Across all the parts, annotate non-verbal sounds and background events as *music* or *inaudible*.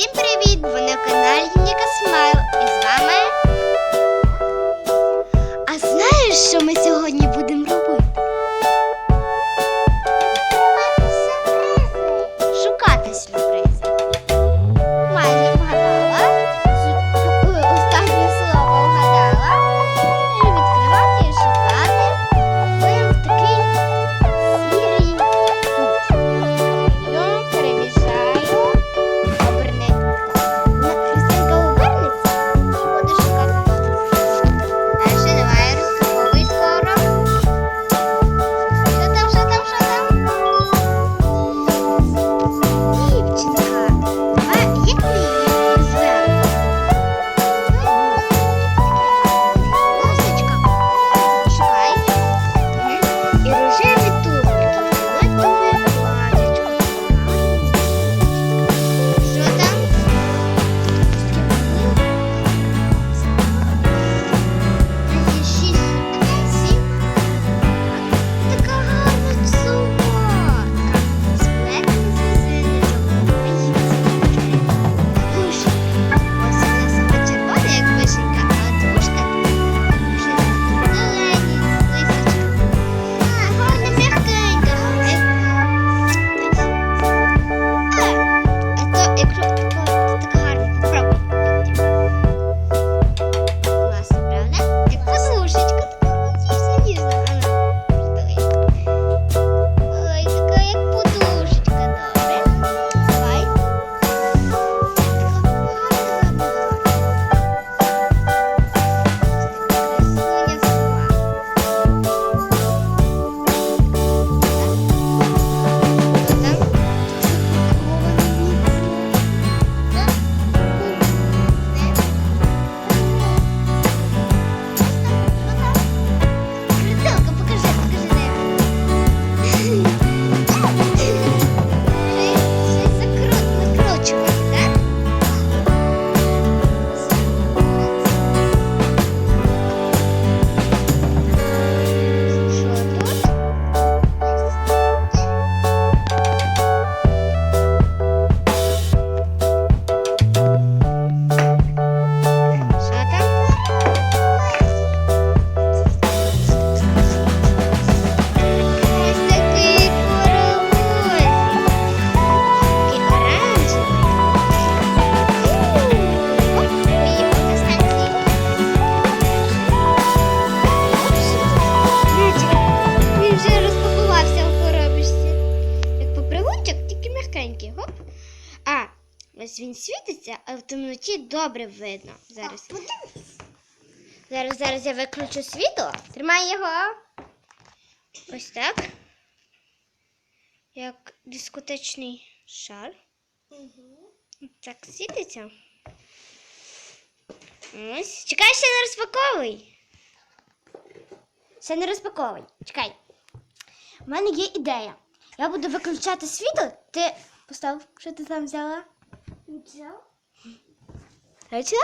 Всім привіт! Ви на ось він світиться, а в темноті добре видно. Зараз. Зараз, зараз я виключу світло. Тримай його. Ось так. Як дискотечний шар. Так світиться. Ось. Чекай, ще не розпаковуй. Ще не розпаковуй. Чекай. У мене є ідея. Я буду виключати світло. Ти постав, що ти там взяла? Взяв. Точно?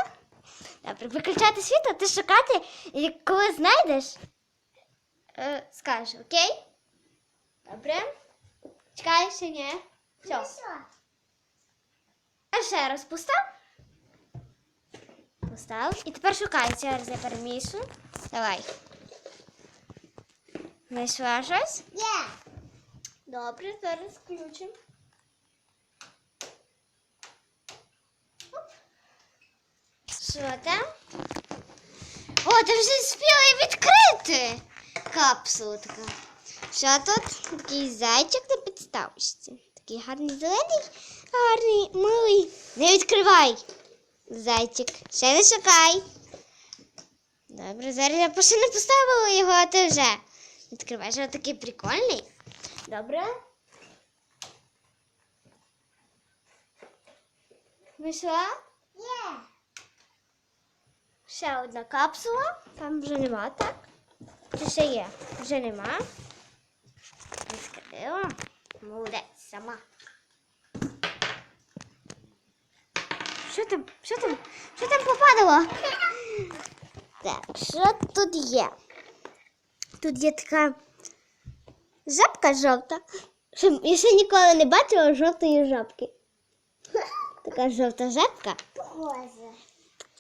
Добре, виключати світло, ти шукати, і коли знайдеш, е, скажеш, окей? Добре. Чекай, ще ні. Все. А ще раз постав. Постав. І тепер шукай. Зараз я перемішу. Давай. Знайшла щось? Є. Добре, зараз включимо. Що? О, ти вже спіла відкрити капсулу така. Що тут? Такий зайчик на підставочці. Такий гарний зелений, гарний, милий. Не відкривай. Зайчик. Ще не шукай. Добре, зараз я ще не поставила його, а ти вже. Відкривай, що такий прикольний. Добре. Вийшла? Є. Ще одна капсула. Там вже нема, так? Чи ще є? Вже нема. Відкрила. Молодець сама. Що там? Що там? Що там попадало? Так, що тут є? Тут є така жабка жовта. Я ще ніколи не бачила жовтої жабки. Така жовта жабка.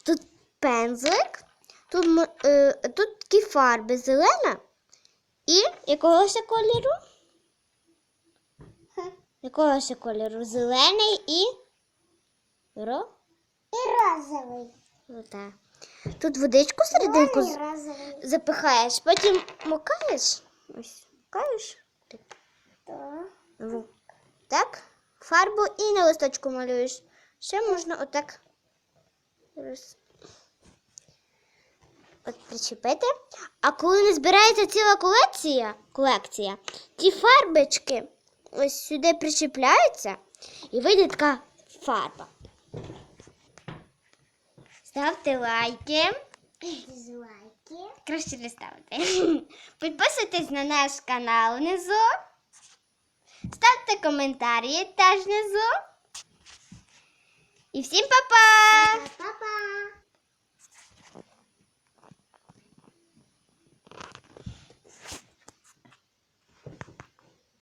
Тут пензлик, тут, е, тут такі фарби зелена і якого ще кольору? Хм. Якого ще кольору? Зелений і. Ро? І розовий. Ота. Тут водичку серединку розовий. запихаєш, потім мукаєш. Ось, мукаєш. Так. Так, фарбу і на листочку малюєш. Ще можна отак роз... От причепити. А коли не збирається ціла колекція, колекція, ті фарбочки ось сюди причепляються і вийде така фарба. Ставте лайки. Дизлайки. Краще не ставити. *laughs* Підписуйтесь на наш канал внизу. Ставте коментарі теж внизу. І всім! Па-па.